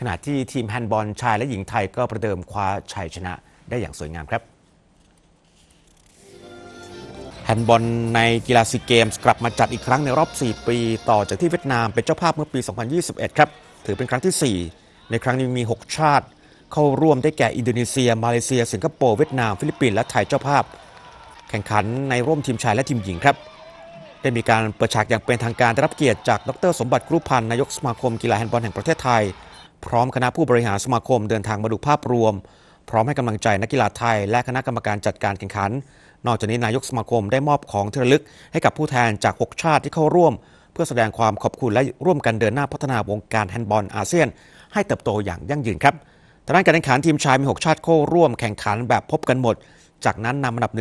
ขณะที่ทีมแฮนด์บอลชายและหญิงไทยก็ประเดิมคว้าชัยชนะได้อย่างสวยงามครับแฮนด์บอลในกีฬาซีเกมส์กลับมาจัดอีกครั้งในรอบ 4 ปี ต่อจากที่เวียดนามเป็นเจ้าภาพเมื่อปี 2021 ครับ ถือเป็นครั้งที่ 4 ในครั้งนี้มี 6 ชาติ เข้าร่วมได้แก่อินโดนีเซีย มาเลเซีย สิงคโปร์ เวียดนาม ฟิลิปปินส์และไทยเจ้าภาพ แข่งขันในร่วมทีมชายและทีมหญิงครับ ได้มีการเปิดฉากอย่างเป็นทางการได้รับเกียรติจากดรสมบัติกรุพันธ์นายกสมาคมกีฬาแฮนด์บอลแห่งประเทศไทย พร้อมคณะผู้บริหารสมาคมเดินทางมาดูภาพรวม พร้อมให้กำลังใจนักกีฬาไทย และคณะกรรมการจัดการแข่งขัน นอกจากนี้นายกสมาคมได้มอบของที่ระลึกให้กับผู้แทนจาก 6 ชาติที่เข้าร่วม เพื่อแสดงความขอบคุณและร่วมกันเดินหน้าพัฒนาวงการแฮนด์บอลอาเซียน ให้เติบโตอย่างยั่งยืนครับทางด้านการแข่งขันทีมชายมี 6 ชาติเข้าร่วมแข่งขันแบบพบกันหมด จากนั้นนำอันดับ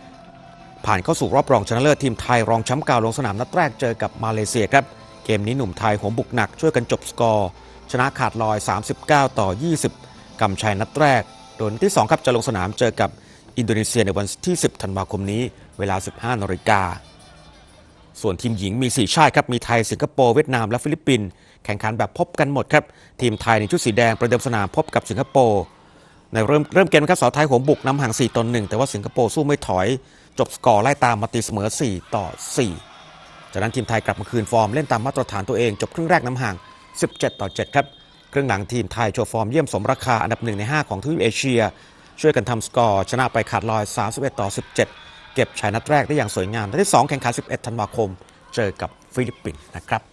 1-4ผ่านเข้าสู่รอบรองชนะเลิศทีมไทยรองแชมป์เก่าลงสนามนัดแรกเจอกับมาเลเซียครับเกมนี้หนุ่มไทยโหมบุกหนักช่วยกันจบสกอร์ ชนะขาดลอย 39 ต่อ 20 กำชัยนัดแรก โดยนัดที่ 2 ครับจะลงสนามเจอกับอินโดนีเซียในวันที่ 10 ธันวาคมนี้ เวลา 15นาฬิกา ส่วนทีมหญิงมี 4 ชาติครับ มีไทย สิงคโปร์ เวียดนาม และฟิลิปปินส์ แข่งขันแบบพบกันหมดครับ ทีมไทยในชุดสีแดงประเดิมสนามพบกับสิงคโปร์ ในเริ่มเริ่มเกมครับสาวไทยโหมบุกนำห่าง 4ต่อ1แต่ว่าสิงคโปร์สู้ไม่ถอย จบสกอร์ไล่ตามมาตีเสมอ 4 ต่อ 4 จากนั้นทีมไทยกลับมาคืนฟอร์มเล่นตามมาตรฐานตัวเอง จบครึ่งแรกน้ำห่าง 17 ต่อ 7 ครับ ครึ่งหลังทีมไทยโชว์ฟอร์มเยี่ยมสมราคาอันดับหนึ่งใน 5 ของทวีปเอเชีย ช่วยกันทำสกอร์ ชนะไปขาดลอย 31 ต่อ 17 เก็บชัยนัดแรกได้อย่างสวยงามนัดที่ 2 แข่งขัน 11 ธันวาคม เจอกับฟิลิปปินส์นะครับ